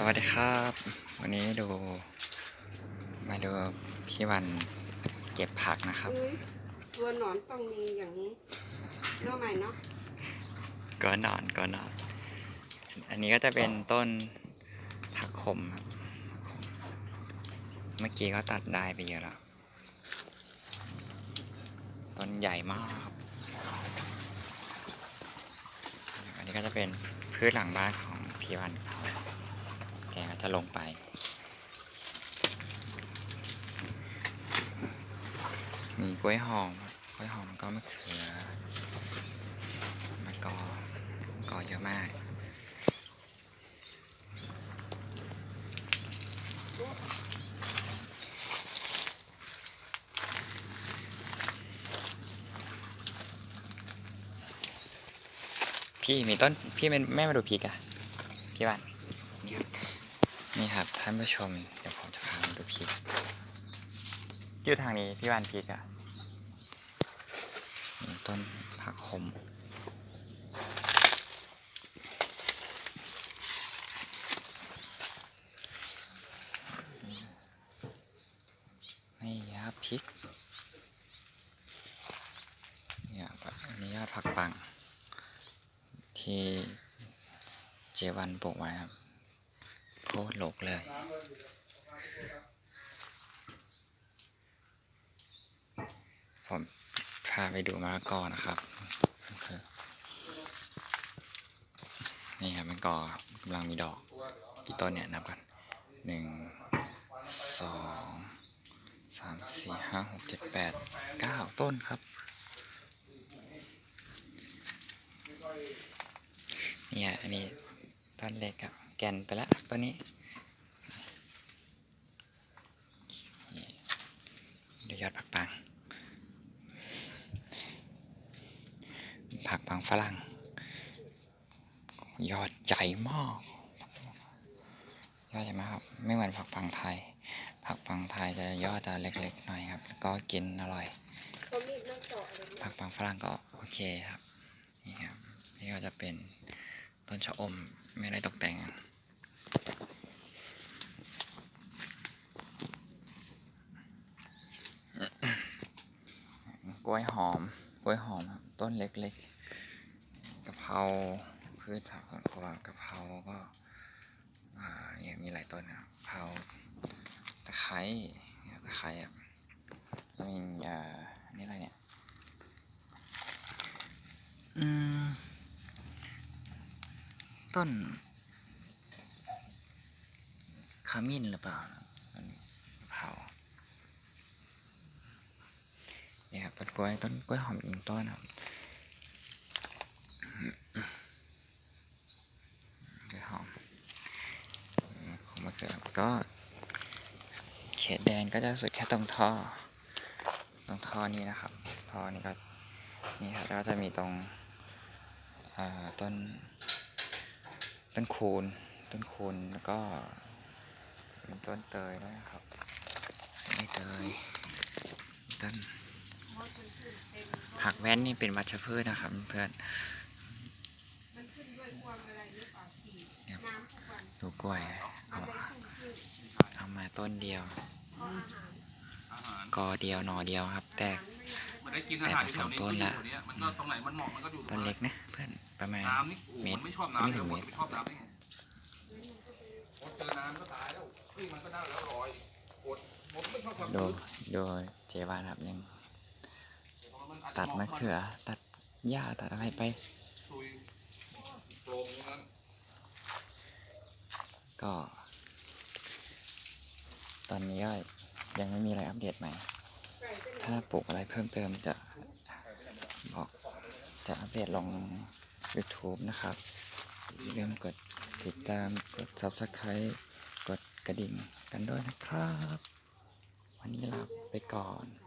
วัสดีครับ วันนี้ดู มาดูพี่วันเก็บผักนะครับอุ๊ยตัวหนอนต้องมีอย่างนี้เนาะใหม่เนาะก็นอนก็นอน อันนี้ก็จะเป็นต้นผักขมครับ เมื่อกี้ก็ตัดได้ไปเยอะแล้ว ต้นใหญ่มากครับ อันนี้ก็จะเป็นพืชหลังบ้านของพี่วันเขา แกก็จะลงไป มีกล้วยหอม กล้วยหอมก็มะเขือมะกอ กอเยอะมากพี่มีต้นพี่ไม่มาดูพริกอะพี่บ้านนี่ครับ นี่ครับท่านผู้ชมเดี๋ยวผมจะพามาดูพริกอยู่ทางนี้พี่บ้านพริกอะนี่ต้นผักขมนี่ครับพริกเนี่ยครับอันนี้ยอดผักปัง ที่เจวันปลูกไว้ครับโคตรหลกเลย ผมพาไปดูมะละกอนะครับ นี่ครับมะละกอกำลังมีดอก กี่ต้นเนี่ยนับกันหนึ่งสองสามสี่ห้าหกเจ็ดแปดเก้าต้นครับเนี่ยอันนี้ต้นเล็กครับแกนไปแล้ว ต้นนี้ดูยอดผักปัง ผักปังฝรั่ง ยอดใหญ่มาก ยอดใหญ่มากครับ ไม่เหมือนผักปังไทย ผักปังไทยจะยอดจะเล็กๆหน่อยครับ ก็กินอร่อย ผักปังฝรั่งก็โอเคครับ นี่ครับ นี่ก็จะเป็นต้นชะอมไม่ได้ตกแต่ง ก ล้วยหอม กล้วยหอมครับต้นเล็กๆกะเพราพืชผักสวนครัวกะเพราก็อ่ายังมีหลายต้นครับกะเพราตะไคร้ตะไคร้ครับแล้วมีอ่าอันนี่อะไรเนี่ยอืมต้นขมิ้นหรือเปล่าต้นกะเพราเนี่ยครับต้นกล้วยต้นกล้วยหอมหนึ่งต้นครับกล้วยหอมของมะเขือก็เขตแดนก็จะสุดแค่ตรงท่อ ตรงท่อนี้นะครับท่อนี้ก็นี่ครับแล้วก็จะมีตรงต้นต้นคูณต้นคูณแล้วก็มีต้นเตยด้วยนะครับไม่เตยต้น ผักแว่นนี่เป็นวัชพืชนะครับเพื่อนมันขึ้นด้วยความอะไรหรือเปล่าฉีดครับน้ำทุกวันดูกล้วยเอาเอาไปชุ่มชื่นเอามาต้นเดียวเพราะอาหารอาหารกอเดียวหน่อเดียวครับ แตกมันได้กินอาหารที่แถวนี้แต่ผสมต้นละก็อยู่แถวเนี้ยมันก็ตรงไหนมันเหมาะมันก็อยู่ตรต้นงเล็กนะเพื่อนประมาณน้ำนี่โอ้โหเมตรมันไม่ชอบไม่น้ำถึเดี๋ยวงหมเมดตรไปชอบน้ำได้ไงโอ้เจอน้ำก็ตายแล้วเฮ้ยมันก็ได้แล้วลอยอดผมไม่ชอบความโดชื้ยนโดยเจวานครับยังมันอาจจะ ตัดมะเขือ ตัดหญ้าตัดอะไรไปก็ ตอนนี้ก็ยังไม่มีอะไรอัปเดตใหม่ ถ้าปลูกอะไรเพิ่มเติมจะบอกจะอัปเดตลง YouTube นะครับอย่าลืมกดติดตามกด Subscribe กดกระดิ่งกันด้วยนะครับ วันนี้ลาไปก่อน